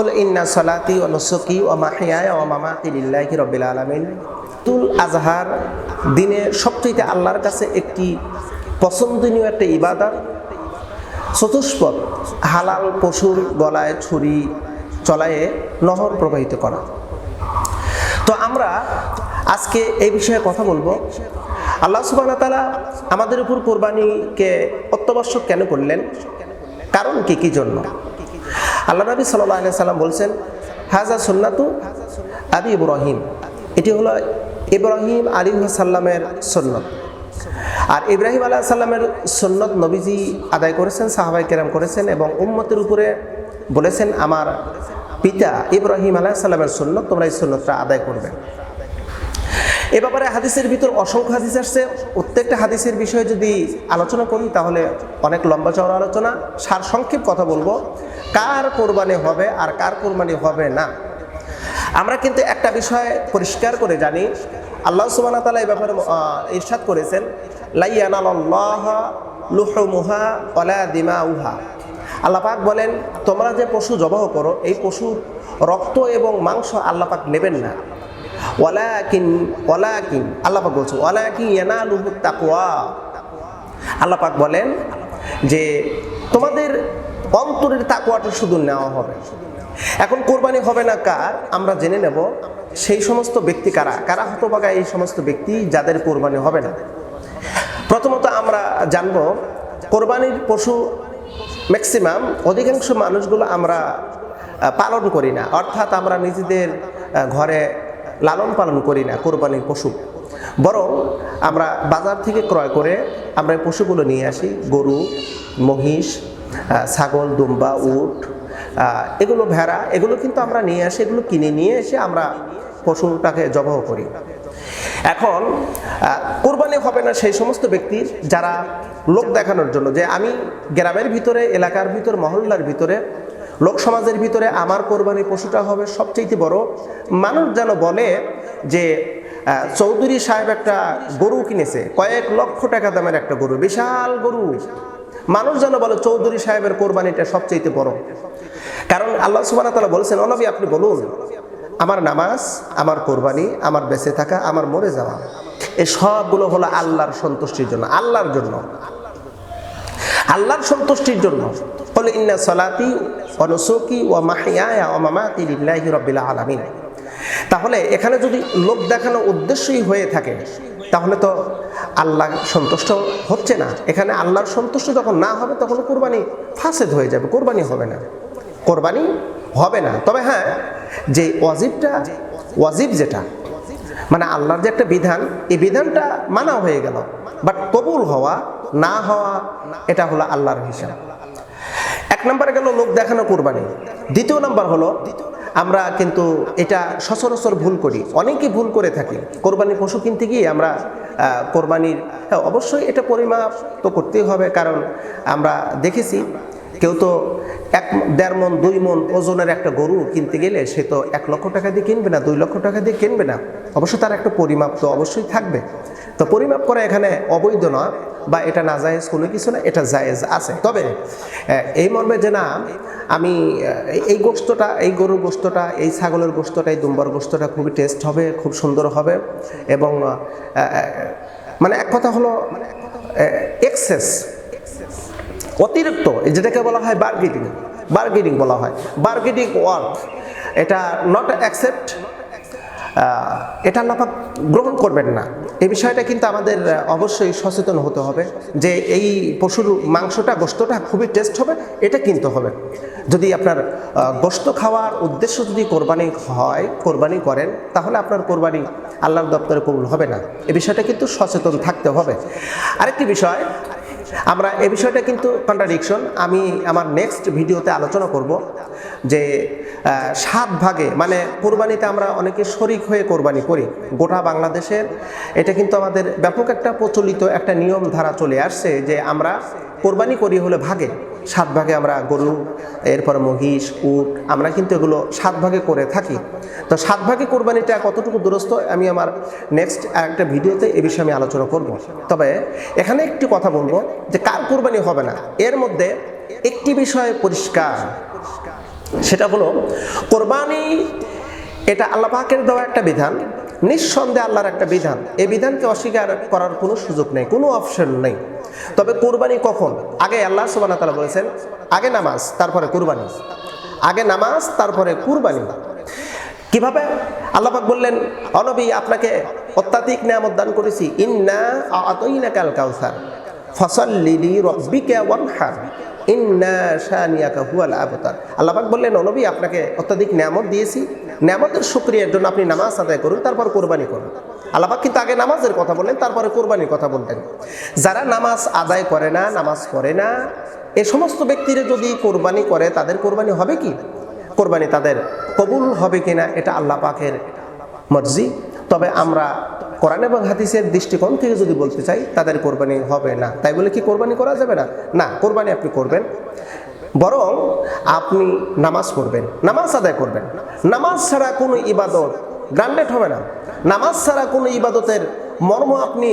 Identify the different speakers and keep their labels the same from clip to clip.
Speaker 1: কুল ইন্না সলাতি ও নুসুকি ও মাহিয়ায় ও মামাতি লিল্লাহি রব্বিল আলামিন। তুল আজহার দিনে সবচেয়ে আল্লাহর কাছে একটি পছন্দনীয় একটা ইবাদত। চতুষ্পদ, হালাল পশুর গলায় ছুরি চলায়ে নহর প্রবাহিত করা। তো আমরা আজকে এই বিষয়ে কথা বলব। আল্লাহ সুবাহ তালা আমাদের উপর কোরবানিকে অত্যাবশ্যক কেন করলেন? কারণ কি? কি জন্য? আল্লাহ নবী সাল্লাহ সাল্লাম বলছেন হাজা সুন্নাতু আবি ইব্রাহিম। এটি হলো ইব্রাহিম আলী সাল্লামের সন্ন্যত আর ইব্রাহিম আলাহ সাল্লামের সন্ন্যত নবীজি আদায় করেছেন সাহাবাই কেরাম করেছেন এবং উম্মতের উপরে বলেছেন, আমার পিতা ইব্রাহিম আলাহ সাল্লামের সন্ন্যত তোমরা এই সন্ন্যতটা আদায় করবে। এ ব্যাপারে হাদিসের ভিতর অসংখ্য হাদিস আসছে। প্রত্যেকটা হাদিসের বিষয়ে যদি আলোচনা করি, তাহলে অনেক লম্বা চওড়া আলোচনা। সার সংক্ষেপ কথা বলব। কার কোরবানি হবে আর কার কোরবানি হবে না? আমরা কিন্তু একটা বিষয় পরিষ্কার করে জানি। আল্লাহ সুবাহ তালা এই ব্যাপারে ইরশাদ করেছেন অলা দিমা উহা আল্লাপাক বলেন, তোমরা যে পশু জবাহ করো, এই পশুর রক্ত এবং মাংস আল্লাহ পাক নেবেন না। ওয়ালাকিন ওয়ালাকিন। আল্লাহ পাক বলছে ওয়ালাকিন ইয়ানালুহু তাকওয়া। আল্লাহ পাক বলেন যে, তোমাদের অন্তরের তাকুয়াটা শুধু নেওয়া হবে। এখন কোরবানি হবে না কার? আমরা জেনে নেব সেই সমস্ত ব্যক্তি কারা? কারা হতবাগা এই সমস্ত ব্যক্তি যাদের কোরবানি হবে না? প্রথমত আমরা জানব, কোরবানির পশু ম্যাক্সিমাম অধিকাংশ মানুষগুলো আমরা পালন করি না। অর্থাৎ আমরা নিজেদের ঘরে লালন পালন করি না কোরবানির পশু। বরং আমরা বাজার থেকে ক্রয় করে আমরা পশুগুলো নিয়ে আসি, গরু, মহিষ ছাগল, দুম্বা, উট এগুলো ভেড়া, এগুলো কিন্তু আমরা নিয়ে আসি, এগুলো কিনে নিয়ে এসে আমরা পশুটাকে জবাহ করি। এখন কোরবানি হবে না সেই সমস্ত ব্যক্তির যারা লোক দেখানোর জন্য, যে আমি গ্রামের ভিতরে, এলাকার ভিতর, মহল্লার ভিতরে, লোক সমাজের ভিতরে আমার কোরবানি পশুটা হবে সবচেয়ে বড়। মানুষ যেন বলে যে চৌধুরী সাহেব একটা গরু কিনেছে, কয়েক লক্ষ টাকা দামের একটা গরু, বিশাল গরু। মানুষ যেন বলে চৌধুরী সাহেবের কোরবানিটা সবচেয়ে বড়। কারণ আল্লাহ সুবাহ তালা বলেছেন অনবী আপনি বলুন, আমার নামাজ, আমার কোরবানি, আমার বেঁচে থাকা, আমার মরে যাওয়া এই সবগুলো হলো আল্লাহর সন্তুষ্টির জন্য, আল্লাহর জন্য। আল্লাহর সন্তুষ্টির জন্য। বলে, ইন্না সলাতি অনুসুকি ও ও আলামিন। তাহলে এখানে যদি লোক দেখানো উদ্দেশ্যই হয়ে থাকে, তাহলে তো আল্লাহ সন্তুষ্ট হচ্ছে না। এখানে আল্লাহর সন্তুষ্ট যখন না হবে, তখন কোরবানি ফাসেদ হয়ে যাবে, কোরবানি হবে না। কোরবানি হবে না। তবে হ্যাঁ যে ওয়াজিবটা, ওয়াজিব যেটা মানে আল্লাহর যে একটা বিধান, এই বিধানটা মানা হয়ে গেল। বাট কবুল হওয়া, না হওয়া, এটা হলো আল্লাহর হিসাব। এক নম্বরে গেল লোক দেখানো কোরবানি। দ্বিতীয় নম্বর হলো, আমরা কিন্তু এটা সচরাচর ভুল করি। অনেকেই ভুল করে থাকি। কোরবানি পশু কিনতে গিয়ে আমরা কোরবানির হ্যাঁ অবশ্যই এটা পরিমাপ তো করতেই হবে কারণ আমরা দেখেছি কেউ তো এক, দেড় মন, দুই মন ওজনের একটা গরু কিনতে গেলে সে তো এক লক্ষ টাকা দিয়ে কিনবে না, দুই লক্ষ টাকা দিয়ে কিনবে না। অবশ্য তার একটা পরিমাপ তো অবশ্যই থাকবে। তো পরিমাপ করা এখানে অবৈধ নয় বা এটা না জায়েজ কোনো কিছু না, এটা জায়েজ আছে। তবে এই মর্মে যে না, আমি এই- গোস্তটা এই গরুর গোস্তটা এই ছাগলের গোস্তটা এই দুম্বার গোস্তটা খুবই টেস্ট হবে, খুব সুন্দর হবে এবং মানে এক কথা হলো এক্সেস অতিরিক্ত যেটাকে বলা হয় বার্গেটিং বার্গেটিং বলা হয়। বার্গেটিং ওয়ার্ক এটা নট অ্যাকসেপ্ট এটা আল্লাপাক গ্রহণ করবেন না। এই বিষয়টা কিন্তু আমাদের অবশ্যই সচেতন হতে হবে যে এই পশুর মাংসটা গোস্তটা খুবই টেস্ট হবে, এটা কিনতে হবে। যদি আপনার গোস্ত খাওয়ার উদ্দেশ্য যদি কোরবানি হয়, কোরবানি করেন, তাহলে আপনার কোরবানি আল্লাহর দপ্তরে কবুল হবে না। এ বিষয়টা কিন্তু সচেতন থাকতে হবে। আরেকটি বিষয় আমরা এ বিষয়টা কিন্তু কন্ট্রাডিকশন আমি আমার নেক্সট ভিডিওতে আলোচনা করব যে সাত ভাগে মানে কোরবানিতে আমরা অনেকে শরিক হয়ে কোরবানি করি। গোটা বাংলাদেশের, এটা কিন্তু আমাদের ব্যাপক একটা প্রচলিত একটা নিয়ম ধারা চলে আসছে যে আমরা কোরবানি করি হলে ভাগে, সাত ভাগে আমরা গরু, এরপর মহিষ, উট, আমরা কিন্তু এগুলো সাত ভাগে করে থাকি। তো সাত ভাগে কোরবানিটা কতটুকু দুরস্ত আমি আমার নেক্সট একটা ভিডিওতে এ বিষয়ে আমি আলোচনা করব। তবে এখানে একটি কথা বলব যে কার কোরবানি হবে না, এর মধ্যে একটি বিষয় পরিষ্কার। সেটা হলো, কোরবানি এটা আল্লাহ পাকের দেওয়া একটা বিধান, নিঃসন্দেহে আল্লাহর একটা বিধান। এই বিধানকে অস্বীকার করার কোনো সুযোগ নেই, কোনো অপশন নেই। তবে কোরবানি কখন? আগে আল্লাহ তালা বলেছেন, আগে নামাজ, তারপরে কোরবানি। আগে নামাজ, তারপরে কুরবানি। কীভাবে? আল্লাপাক বললেন অনবী আপনাকে অত্যাধিক নিয়ামত দান করেছি। ইন্না কাল কাউসার। ফসল লিলি রব্বিকে ওয়ানহার। ইন্না শানিয়াকা হুয়াল আবতার। আল্লাপাক বললেন অনবী আপনাকে অত্যাধিক নিয়ামত দিয়েছি। নিয়ামতের শুক্রিয়ার জন্য আপনি নামাজ আদায় করুন, তারপর কোরবানি করুন। আল্লাপাক কিন্তু আগে নামাজের কথা বললেন, তারপরে কোরবানির কথা বলতেন। যারা নামাজ আদায় করে না, নামাজ পড়ে না, এ সমস্ত ব্যক্তিরা যদি কোরবানি করে, তাদের কোরবানি হবে কি? কোরবানি তাদের কবুল হবে কিনা, এটা আল্লাহ পাকের মর্জি। তবে আমরা কোরআন এবং হাদিসের দৃষ্টিকোণ থেকে যদি বলতে চাই, তাদের কোরবানি হবে না। তাই বলে কি কোরবানি করা যাবে না? না, কোরবানি আপনি করবেন। বরং আপনি নামাজ পড়বেন। নামাজ আদায় করবেন। নামাজ ছাড়া কোনো ইবাদত গ্রান্ডেড হবে না। নামাজ ছাড়া কোনো ইবাদতের মর্ম আপনি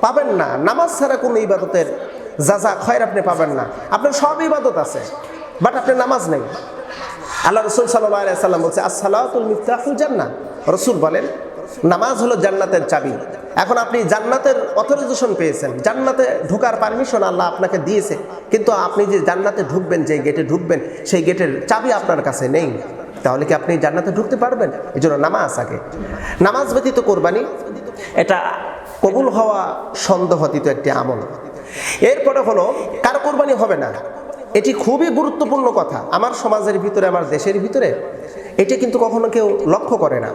Speaker 1: পাবেন না। নামাজ ছাড়া কোনো ইবাদতের যা যা খয়ের আপনি পাবেন না। আপনার সব ইবাদত আছে, বাট আপনার নামাজ নেই। আল্লাহ রসুল সাল্লাহ সাল্লাম বলছে, আসসালাতুল মিফতাহুল জান্নাত রসুল বলেন নামাজ হলো জান্নাতের চাবি। এখন আপনি জান্নাতের অথরাইজেশন পেয়েছেন। জান্নাতে ঢোকার পারমিশন আল্লাহ আপনাকে দিয়েছে। কিন্তু আপনি যে জান্নাতে ঢুকবেন যে গেটে ঢুকবেন, সেই গেটের চাবি আপনার কাছে নেই। তাহলে কি আপনি জান্নাতে ঢুকতে পারবেন? এই জন্য নামাজ আগে। নামাজ ব্যতীত কোরবানি, এটা কবুল হওয়া সন্দেহতীত একটি আমল। এরপরে হলো, কার কোরবানি হবে না। এটি খুবই গুরুত্বপূর্ণ কথা। আমার সমাজের ভিতরে, আমার দেশের ভিতরে, এটা কিন্তু কখনো কেউ লক্ষ্য করে না।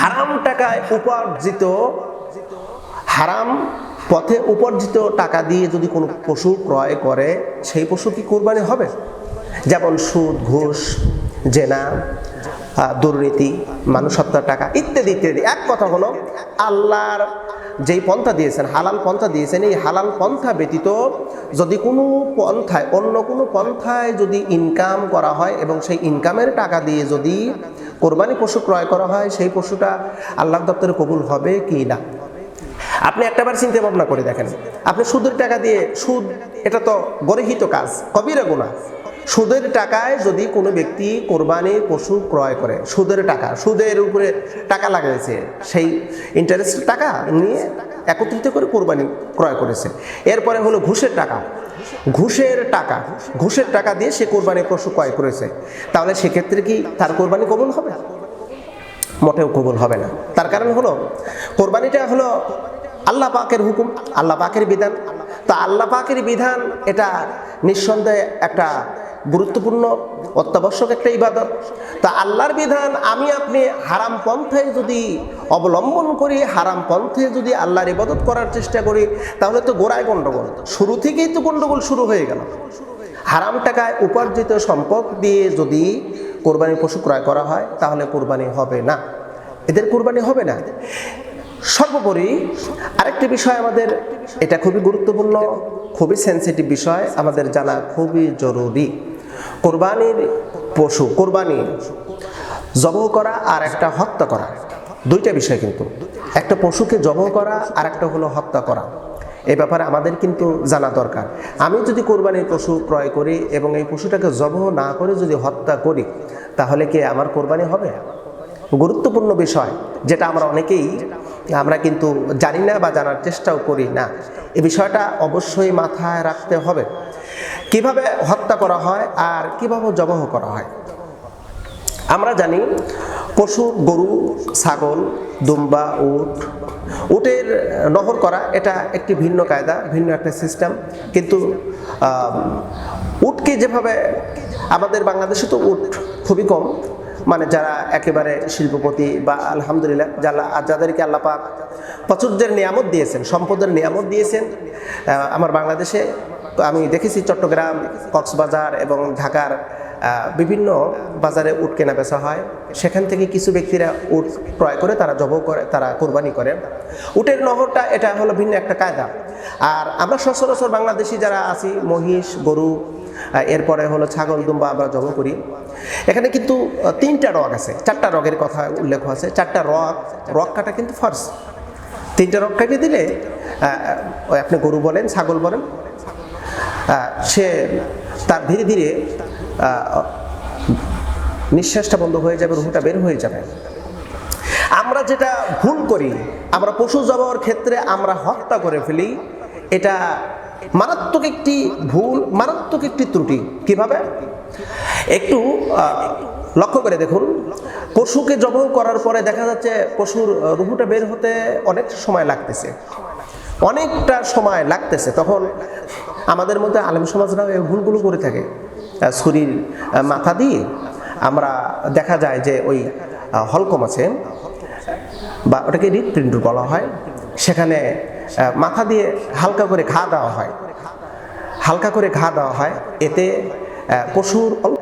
Speaker 1: হারাম টাকায় উপার্জিত, হারাম পথে উপার্জিত টাকা দিয়ে যদি কোনো পশু ক্রয় করে, সেই পশু কি কোরবানি হবে? যেমন সুদ, ঘুষ, জেনা দুর্নীতি মানুষ হত্যার টাকা ইত্যাদি ইত্যাদি। এক কথা হলো, আল্লাহর যেই পন্থা দিয়েছেন, হালাল পন্থা দিয়েছেন, এই হালাল পন্থা ব্যতীত যদি কোনো পন্থায়, অন্য কোনো পন্থায় যদি ইনকাম করা হয় এবং সেই ইনকামের টাকা দিয়ে যদি কোরবানি পশু ক্রয় করা হয়, সেই পশুটা আল্লাহ দপ্তরে কবুল হবে কি না? আপনি একটাবার চিন্তা ভাবনা করে দেখেন। আপনি সুদের টাকা দিয়ে, সুদ, এটা তো গরহিত কাজ, কবিরা গুণা সুদের টাকায় যদি কোনো ব্যক্তি কোরবানির পশু ক্রয় করে, সুদের টাকা, সুদের উপরে টাকা লাগাইছে, সেই ইন্টারেস্টের টাকা নিয়ে একত্রিত করে কোরবানি ক্রয় করেছে। এরপরে হলো ঘুষের টাকা। ঘুষের টাকা ঘুষের টাকা দিয়ে সে কোরবানি পশু ক্রয় করেছে। তাহলে সেক্ষেত্রে কি তার কোরবানি কবুল হবে? মোটেও কবুল হবে না। তার কারণ হলো, কোরবানিটা হলো আল্লাহ পাকের হুকুম, আল্লাহ পাকের বিধান। তা আল্লাহ পাকের বিধান, এটা নিঃসন্দেহে একটা গুরুত্বপূর্ণ, অত্যাবশ্যক একটা ইবাদত। তা আল্লাহর বিধান, আমি আপনি হারাম পন্থায় যদি অবলম্বন করি, হারাম পন্থে যদি আল্লাহর ইবাদত করার চেষ্টা করি, তাহলে তো গোড়ায় গণ্ডগোল শুরু থেকেই তো গণ্ডগোল শুরু হয়ে গেল। হারাম টাকায় উপার্জিত সম্পদ দিয়ে যদি কোরবানি পশু ক্রয় করা হয়, তাহলে কোরবানি হবে না। এদের কোরবানি হবে না। সর্বোপরি আরেকটি বিষয় আমাদের, এটা খুবই গুরুত্বপূর্ণ, খুবই সেন্সিটিভ বিষয়, আমাদের জানা খুবই জরুরি। কোরবানির পশু, কোরবানি, জবহ করা আর একটা হত্যা করা। দুইটা বিষয় কিন্তু। একটা পশুকে জবহ করা আর একটা হলো হত্যা করা। এই ব্যাপারে আমাদের কিন্তু জানা দরকার। আমি যদি কোরবানির পশু ক্রয় করি এবং এই পশুটাকে জবহ না করে যদি হত্যা করি, তাহলে কি আমার কোরবানি হবে? গুরুত্বপূর্ণ বিষয়, যেটা আমরা অনেকেই, আমরা কিন্তু জানি না বা জানার চেষ্টাও করি না। এ বিষয়টা অবশ্যই মাথায় রাখতে হবে। কীভাবে হত্যা করা হয় আর কীভাবে জবহ করা হয়? আমরা জানি পশু, গরু, ছাগল, দুম্বা, উট, উটের নহর করা এটা একটি ভিন্ন কায়দা, ভিন্ন একটা সিস্টেম। কিন্তু উটকে যেভাবে আমাদের বাংলাদেশে তো উট খুবই কম। মানে যারা একেবারে শিল্পপতি বা আলহামদুলিল্লাহ যারা যাদেরকে আল্লাপাক প্রাচুর্যের নিয়ামত দিয়েছেন, সম্পদের নিয়ামত দিয়েছেন আমার বাংলাদেশে আমি দেখেছি চট্টগ্রাম, কক্সবাজার এবং ঢাকার বিভিন্ন বাজারে উট কেনা বেচা হয়। সেখান থেকে কিছু ব্যক্তিরা উট ক্রয় করে, তারা জব করে, তারা কোরবানি করে। উটের নহরটা, এটা হলো ভিন্ন একটা কায়দা। আর আমরা সচরাচর বাংলাদেশি যারা আছি, মহিষ, গরু এরপরে হলো ছাগল, দুম্বা আমরা জব করি। এখানে কিন্তু তিনটা রগ আছে। চারটা রগের কথা উল্লেখ আছে। চারটা রগ রগ কাটা কিন্তু ফার্স্ট তিনটা রগ কাটিয়ে দিলে আপনি গরু বলেন, ছাগল বলেন সে তার ধীরে ধীরে নিঃশ্বাসটা বন্ধ হয়ে যাবে, রুহটা বের হয়ে যাবে। আমরা যেটা ভুল করি, আমরা পশু জবাওয়ার ক্ষেত্রে আমরা হত্যা করে ফেলি, এটা মারাত্মক একটি ভুল, মারাত্মক একটি ত্রুটি। কীভাবে? একটু লক্ষ্য করে দেখুন। পশুকে জবহ করার পরে দেখা যাচ্ছে পশুর রুহুটা বের হতে অনেক সময় লাগতেছে। অনেকটা সময় লাগতেছে। তখন আমাদের মধ্যে আলেম সমাজরাও এই ভুলগুলো করে থাকে। শরীর মাথা দিয়ে আমরা দেখা যায় যে ওই হলকম আছে, বা ওটাকে হৃৎপিণ্ড বলা হয়। সেখানে মাথা দিয়ে হালকা করে ঘা দেওয়া হয়। হালকা করে ঘা দেওয়া হয়। এতে পশুর অল্প